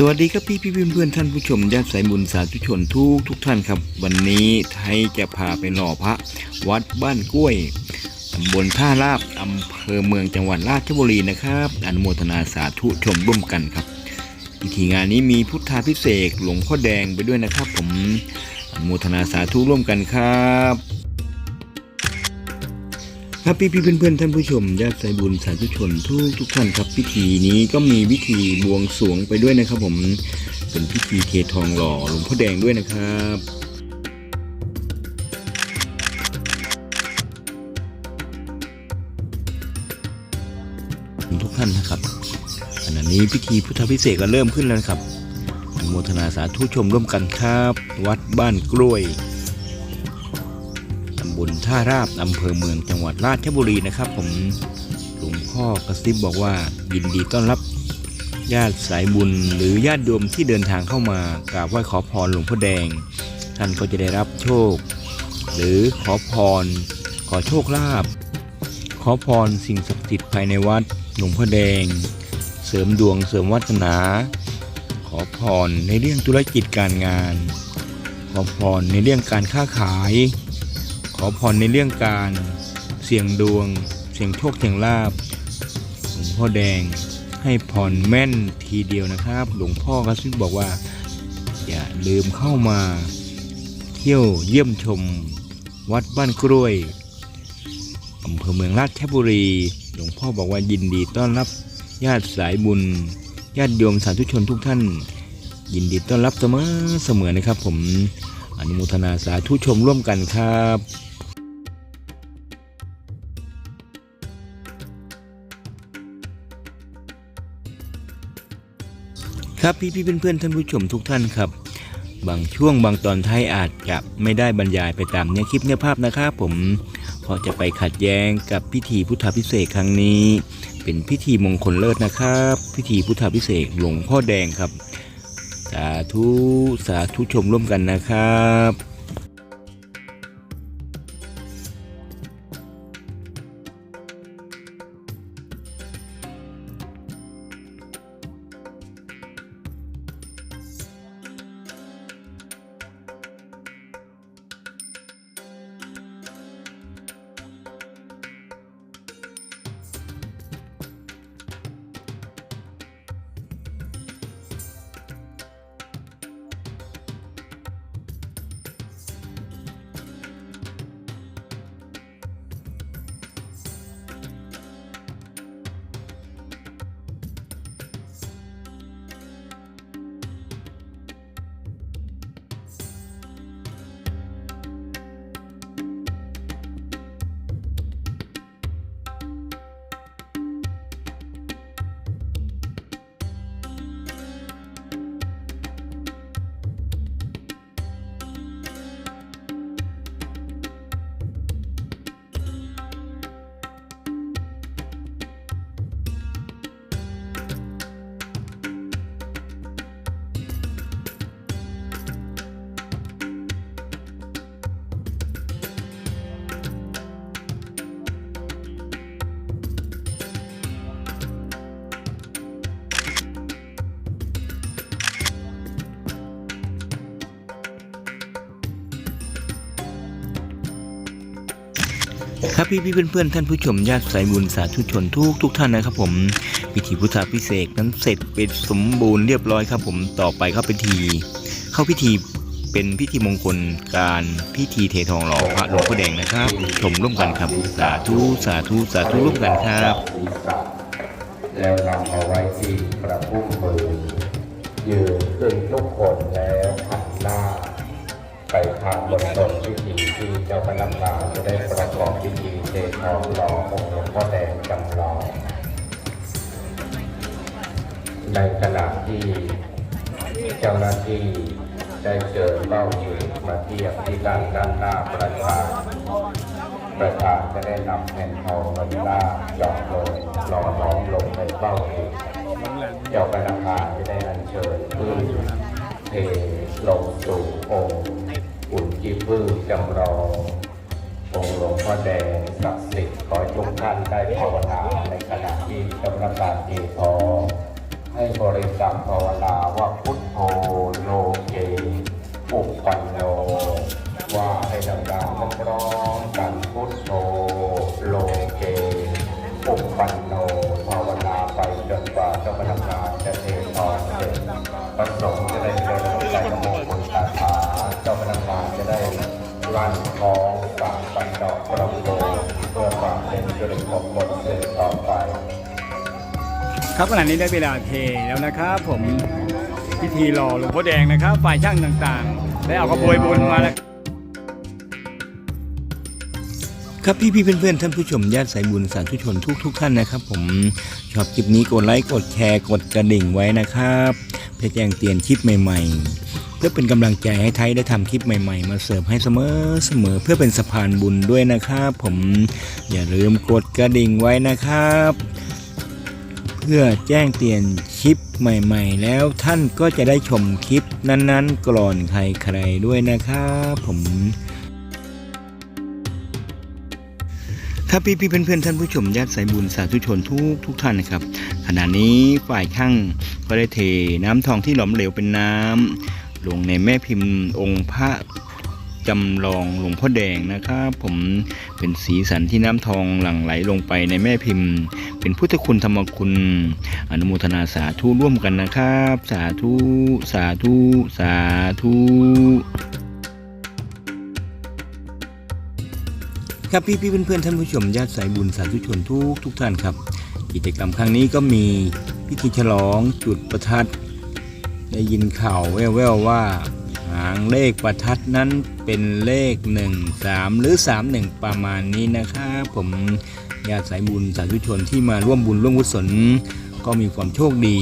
สวัสดีครับพี่พี่เพื่อนเพื่อนท่านผู้ชมญาติสายบุญสาธุชนทุกทุกท่านครับ วันนี้ไทยจะพาไปหล่อพระ วัดบ้านกล้วยตำบลท่าลาบอำเภอเมืองจังหวัดราชบุรีนะครับอนุโมทนาสาธุชมร่วมกันครับพิธีงานนี้มีพุทธาพิเศษหลวงพ่อแดงไปด้วยนะครับ ผมอนุโมทนาสาธุร่วมกันครับ ครับพี่พี่เพื่อนเพื่อนท่านผู้ชมญาติสายบุญสาธุชนทุกทุกท่านครับพิธีนี้ก็มีวิธีบวงสรวงไปด้วยนะครับ ผมเป็นพิธีเททองหล่อหลวงพ่อแดงด้วยนะครับทุกท่านนะครับขณะนี้พิธีพุทธพิเศษก็เริ่มขึ้นแล้วครับโมทนาสาธุชมร่วมกันครับ วัดบ้านกล้วย บลท่าราบอำเภอเมืองจังหวัดราชบุรีนะครับ ผมหลวงพ่อกระซิบบอกว่ายินดีต้อนรับญาติสายบุญหรือญาติโยมที่เดินทางเข้ามากราบไหว้ขอพรหลวงพ่อแดง ท่านก็จะได้รับโชค หรือขอพร ขอโชคลาภขอพรสิ่งศักดิ์สิทธิ์ภายในวัดหลวงพ่อแดง เสริมดวงเสริมวัฒนา ขอพรในเรื่องธุรกิจการงาน ขอพรในเรื่องการค้าขาย ขอพรในเรื่องการ เสี่ยงดวง เสี่ยงโชคเสี่ยงลาบหลวงพ่อแดงให้พรแม่นทีเดียวนะครับ หลวงพ่อกระซิบบอกว่า อย่าลืมเข้ามาเที่ยวเยี่ยมชม วัดบ้านกล้วยอำเภอเมืองราชบุรี หลวงพ่อบอกว่ายินดีต้อนรับญาติสายบุญ ญาติโยมสาธุชนทุกท่าน ยินดีต้อนรับเสมอเสมอนะครับผม อนุโมทนาสาธุชมร่วมกันครับครับพี่พี่ๆเพื่อนๆท่านผู้ชมทุกท่านครับ บางช่วงบางตอนท้ายอาจจะไม่ได้บรรยายไปตามเนื้อคลิปเนื้อภาพนะครับผมเพราะจะไปขัดแย้งกับพิธีพุทธพิเศษครั้งนี้ เป็นพิธีมงคลเลิศนะครับ พิธีพุทธพิเศษหลวงพ่อแดงครับาธุสาธุชมร่วมกันนะครับ ครับพี่พี่ๆเพื่อนๆท่านผู้ชมญาติสายบุญสาธุชนทุกทุกท่านนะครับ ผมพิธีพุทธาพิเศษนั้นเสร็จเป็นสมบูรณ์เรียบร้อยครับ ผมต่อไปเข้าพิธี เข้าพิธีเป็นพิธีมงคลการพิธีเททองหล่อพระหลวงพ่อแดงนะครับ ชมร่วมกันครับสาธุสาธุสาธุร่วมกันครับแล้วนำเอาไว้ที่ประพุ่มมือยืนขึ้นทุกคนแล้ว ทางบนตนพิธีที่เจ้าพนักงานจะได้ประกอบพิธีเททองหล่อองค์หลวงพ่อแดงจำลองในขณะที่เจ้าหน้าที่ได้เชิญเล่าอยืนมาเทียบที่ด้านด้านหน้าประธานประธานจะได้นำแผ่นทองมาหน้าหยอดลงหล่อน้อมลงในเป้าอีกเจ้าพนักงานจะได้อัญเชิญพืชเทลงสู่องค์ อุ่นจีพืชจำลององค์หลวงพ่อแดงศักดิ์สิทธิ์ขอให้ทุกท่านได้ภาวนาในขณะที่กำลังการเททอให้บริกรรมภาวนาว่าพุทโธโลเกอุปปันโนว่าให้ดังๆพร้อมกันพุทโธโลเกอุปปันโนภาวนาไปจนกว่าเจ้าพนักงานจะเททอเสร็จพระสงฆ์จะได้ ความเป็นสิริมงคลสืบต่อไป ครับขณะนี้ได้เวลาเทแล้วนะครับ ผมพิธีรอหลวงพ่อแดงนะครับ ฝ่ายช่างต่างๆ ได้เอากระบวยบุญมาแล้วครับพี่พี่ๆเพื่อนๆท่านผู้ชมญาติสายบุญสาธุชนทุกทุกๆท่านนะครับ ผมชอบคลิปนี้กดไลค์กดแชร์กดกระดิ่งไว้นะครับ เพื่อแจ้งเตือนคลิปใหม่ ๆ เพื่อเป็นกำลังใจให้ไทยได้ทำคลิปใหม่ๆ มาเสิร์ฟให้เสมอเสมอเพื่อเป็นสะพานบุญด้วยนะครับผมอย่าลืมกดกระดิ่งไว้นะครับ เพื่อแจ้งเตือนคลิปใหม่ๆ แล้วท่านก็จะได้ชมคลิปนั้นๆก่อนใครๆด้วยนะครับผมครับพี่พี่ๆเพื่อนๆท่านผู้ชมญาติสายบุญสาธุชนทุกทุกท่านนะครับ ขณะนี้ฝ่ายช่างก็ได้เทน้ำทองที่หลอมเหลวเป็นน้ำ ลงในแม่พิมพ์องค์พระจำลองหลวงพ่อแดงนะครับผมเป็นสีสันที่น้ำทองหลั่งไหลลงไปในแม่พิมพ์ เป็นพุทธคุณธรรมคุณ อนุโมทนาสาธุร่วมกันนะครับ สาธุสาธุสาธุครับพี่พี่ๆเพื่อนท่านผู้ชมญาติสายบุญสาธุชนทุกทุกท่านครับ กิจกรรมครั้งนี้ก็มีพิธีฉลองจุดประทัด ได้ยินข่าวแว่วๆว่า หางเลขประทัดนั้นเป็นเลข 1 3 หรือ 3 1 ประมาณนี้นะครับผมญาติสายบุญสาธุชนที่มาร่วมบุญร่วมกุศลก็มีความโชคดี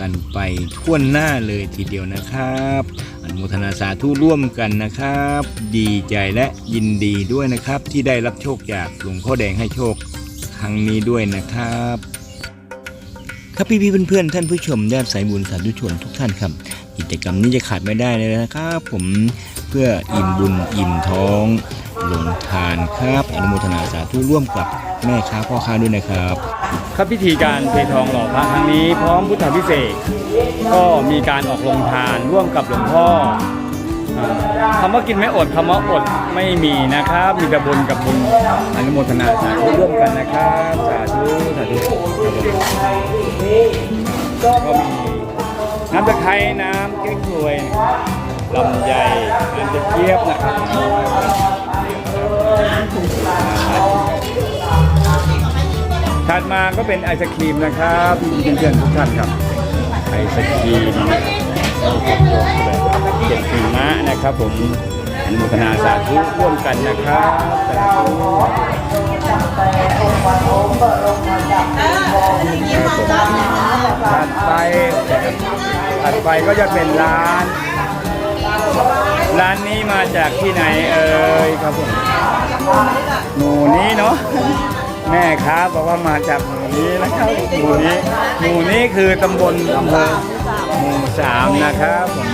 กันไปทั่วหน้าเลยทีเดียวนะครับอนุโมทนาสาธุร่วมกันนะครับ ดีใจและยินดีด้วยนะครับ ที่ได้รับโชคจากหลวงพ่อแดงให้โชคครั้งนี้ด้วยนะครับ ครับพี่พี่ๆเพื่อนๆท่านผู้ชมญาติสายบุญสาธุชนทุกท่านครับกิจกรรมนี้จะขาดไม่ได้เลยนะครับ ผมเพื่ออิ่มบุญอิ่มท้องหลงทานครับอนุโมทนาสาธุร่วมกับแม่ค้าพ่อค้าด้วยนะครับ ครับพิธีการเททองหล่อพระครั้งนี้ พร้อมพุทธพิเศษก็มีการออกลงทานร่วมกับหลวงพ่อ คำว่ากินไม่อดคำว่าอดไม่มีนะครับ มีแต่บุญกับบุญอนุโมทนาสาธุร่วมกันนะครับสาธุสาธุครับผมก็มีน้ำตะไคร้น้ำเก๊กฮวยลำไยน้ำตะเกียบนะครับถัดมาก็เป็นไอศครีมนะครับเพื่อนๆทุกท่านครับไอศครีม เจ็ดสีมะนะครับ ผมอนุโมทนาสาธุร่วมกันนะครับสาธุถัดไปถัดไปก็จะเป็นร้าน ร้านนี้มาจากที่ไหนเอ่ยครับผมหมูนี้เนาะแม่ค้าบอกว่ามาจากหมู่นี้นะครับหมู่นี้หมู่นี้คือตำบลอำเภอหมู่สามนะครับผม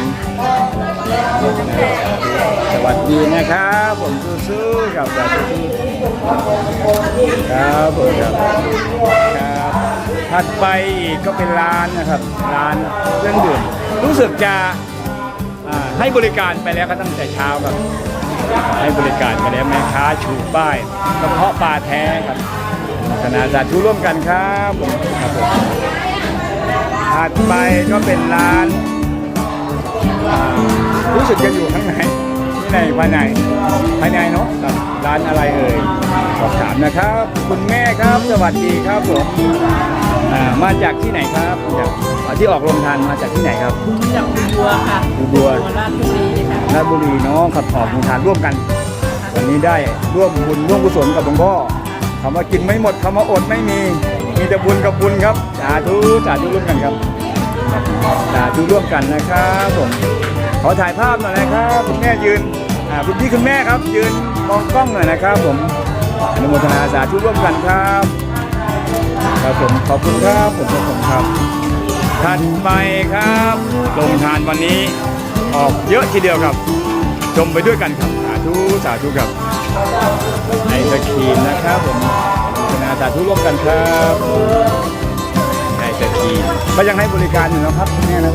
สวัสดีนะครับ ผมสู้ๆกับสาธุครับผมครับครับถัดไปอีกก็เป็นร้านนะครับ ร้านเครื่องดื่มรู้สึกจะให้บริการไปแล้วก็ตั้งแต่เช้าครับให้บริการไปแล้วแม่ค้าชูป้ายกระเพาะปลาแท้ครับธนาสาธุร่วมกันครับผมครับผมถัดไปก็เป็นร้าน รู้สึกจะอยู่ข้างในที่ไหนภายในภายในเนาะครับร้านอะไรเอ่ยสอบถามนะครับ คุณแม่ครับสวัสดีครับผมอ่ามาจากที่ไหนครับจากอ่าที่ออกโรงทานมาจากที่ไหนครับ จากบัวค่ะดูบัวบัว ราชบุรีค่ะราชบุรีเน้องขับออกโรงทานร่วมกัน วันนี้ได้ร่วมบุญร่วมกุศลกับหลวงพ่อคำว่ากินไม่หมดคำว่าอดไม่มี มีแต่บุญกับบุญครับสาธุสาธุร่วมกันครับสาธุร่วมกันนะครับผม ขอถ่ายภาพหน่อยนะครับคุณแม่ยืนอ่าคุณพี่คุณแม่ครับ ยืนมองกล้องหน่อยนะครับ ผมอนุโมทนาสาธุร่วมกันครับครับผมขอบคุณครับผมขอบคุณครับถัดไปครับลงทานวันนี้ออกเยอะทีเดียวครับ ชมไปด้วยกันครับสาธุสาธุครับไอศครีมนะครับผมอนุโมทนาสาธุร่วมกันครับไอศศกีก็ยังให้บริการอยู่นะครับคุณแม่นะ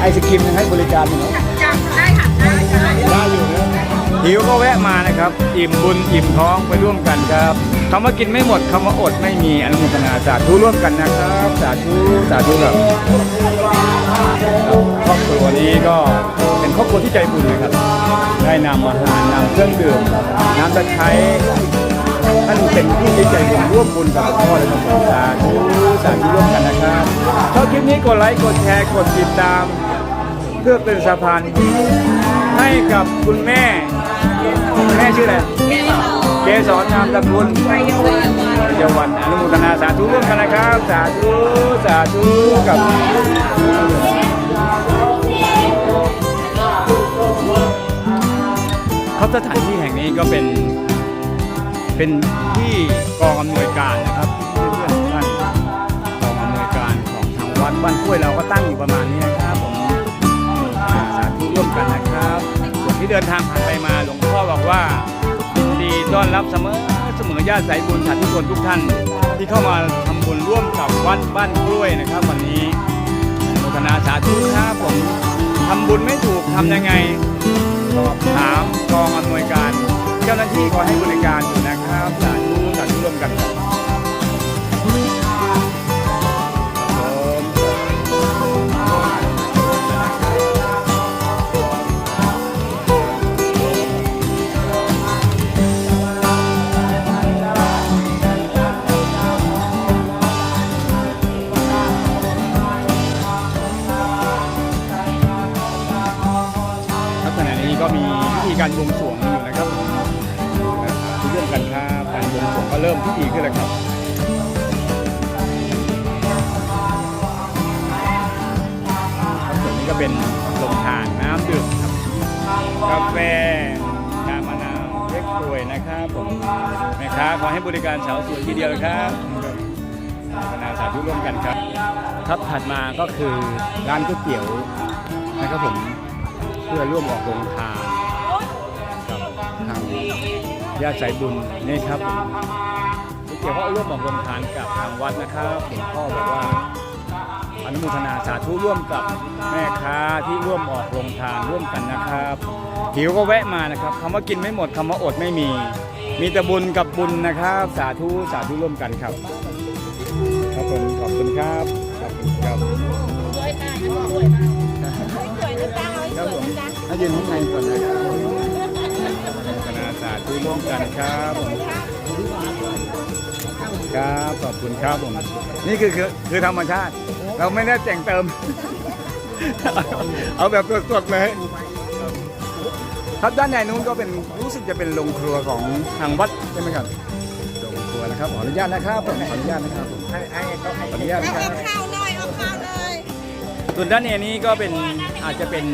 ไอศครีมยังให้บริการอยู่นะ ได้อยู่นะหิวก็แวะมานะครับ อิ่มบุญอิ่มท้องไปร่วมกันครับคำว่ากินไม่หมดคำว่าอดไม่มีอนุโมทนาสาธุร่วมกันนะครับสาธุสาธุครับครอบครัวนี้ก็เป็นครอบครัวที่ใจบุญนะครับ ได้นำอาหารนำเครื่องดื่มน้ำตะไคร้ท่านเป็นผู้ที่ใจบุญร่วมบุญกับพ่อเลยครับสาธุสาธุร่วมกันนะครับชอบคลิปนี้กดไลค์กดแชร์กดติดตาม พื่อเป็นสะพานให้กับคุณแม่ แม่ชื่ออะไรเกสรนามสกุลเยาวันอนุโมทนาสาธุร่วมกันนะครับ สาธุ สาธุกับครับสถานที่แห่งนี้ก็เป็น เป็นที่กองอำนวยการนะครับเพื่อนๆท่านกองอำนวยการของทางวัดบ้านกล้วยเราก็ตั้งอยู่ประมาณนี้ กันนะครับส่วนที่เดินทางผ่านไปมาหลวงพ่อบอกว่าดีต้อนรับเสมอเสมอญาติสายบุญสาธุชนทุกท่าน ที่เข้ามาทำบุญร่วมกับวัดบ้านกล้วยนะครับ วันนี้อนุโมทนาสาธุครับผมทำบุญไม่ถูกทำยังไงสอบถามกองอำนวยการ เจ้าหน้าที่คอยให้บริการอยู่นะครับสาธุสาธุร่วมกันครับ ที่เรื่องกันครับการบวงสรวงก็เริ่มพิธีขึ้นแล้วครับครับส่วนนี้ก็เป็นโรงทานน้ำดื่มครับกาแฟชามะนาวเล็กกล้วยนะครับผมแม่ค้าขอให้บริการสาวสวยทีเดียวครับคณาสาธุร่วมกันครับ ครับถัดมาก็คือร้านก๋วยเตี๋ยวนะครับผมเพื่อร่วมออกโรงทานกับทาง ญาติสายบุญนี่ครับผมก๋วยเตี๋ยวก็ร่วมออกโรงทานกับทางวัดนะครับหลวงพ่อบอกว่าอนุโมทนาสาธุร่วมกับแม่ค้าที่ร่วมออกโรงทานร่วมกันนะครับหิวก็แวะมานะครับคำว่ากินไม่หมดคำว่าอดไม่มี มีแต่บุญกับบุญนะครับ สาธุสาธุร่วมกันครับครับผมขอบคุณครับขอบคุณครับครับผมถ้ายืนข้างในก่อนนะครับ ร่วมกันครับผมครับขอบคุณครับผมนี่คือคือคือธรรมชาติ เราไม่ได้แต่งเติม เอาแบบสดๆเลยครับด้านในนู้นก็เป็นรู้สึกจะเป็นโรงครัวของทางวัดใช่ไหมครับโรงครัวนะครับขออนุญาตนะครับผมขออนุญาตนะครับผมขออนุญาตนะครับข้าวหน่อยเอาข้าวเลยส่วนด้านในนี้ก็เป็นอาจจะเป็น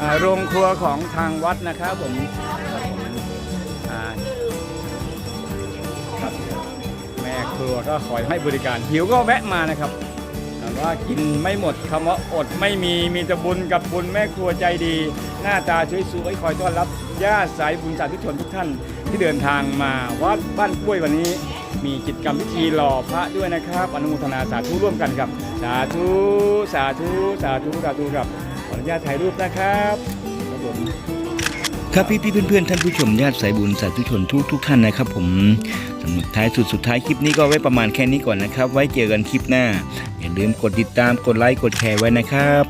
อ่าโรงครัวของทางวัดนะครับผม ครัวก็คอยให้บริการหิวก็แวะมานะครับแต่ว่ากินไม่หมดคำว่าอดไม่มีมีแต่บุญกับบุญแม่ครัวใจดี หน้าตาสวยๆคอยต้อนรับญาติสายบุญสาธุชนทุกท่านที่เดินทางมาวัดบ้านกล้วยวันนี้ มีกิจกรรมพิธีหล่อพระด้วยนะครับ อนุโมทนาสาธุร่วมกันครับ สาธุสาธุสาธุสาธุครับขออนุญาตถ่ายรูปนะครับครับผม ครับพี่พี่ๆเพื่อนท่านผู้ชมญาติสายบุญสาธุชนทุกทุกท่านนะครับ ผมสำหรับท้ายสุดสุดท้ายคลิปนี้ก็ไว้ประมาณแค่นี้ก่อนนะครับ ไว้เจอกันคลิปหน้า อย่าลืมกดติดตามกดไลค์กดแชร์ไว้นะครับ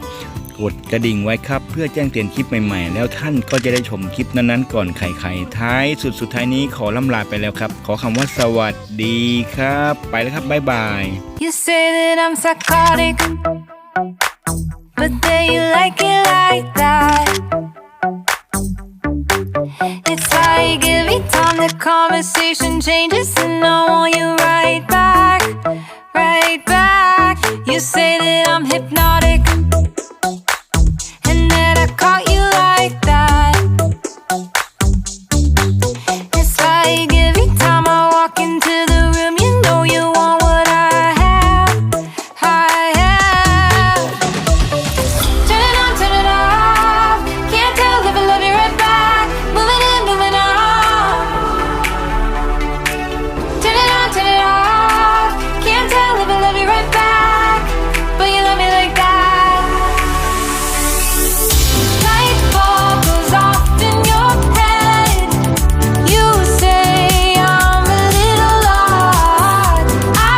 กดกระดิ่งไว้ครับ เพื่อแจ้งเตือนคลิปใหม่ๆ แล้วท่านก็จะได้ชมคลิปนั้นๆก่อนใครๆท้ายสุดสุดท้ายนี้ขอล่ำลาไปแล้วครับ ขอคำว่าสวัสดีครับ ไปแล้วครับบ๊ายบาย You say that I'm psychotic, conversation changes, and I want you right.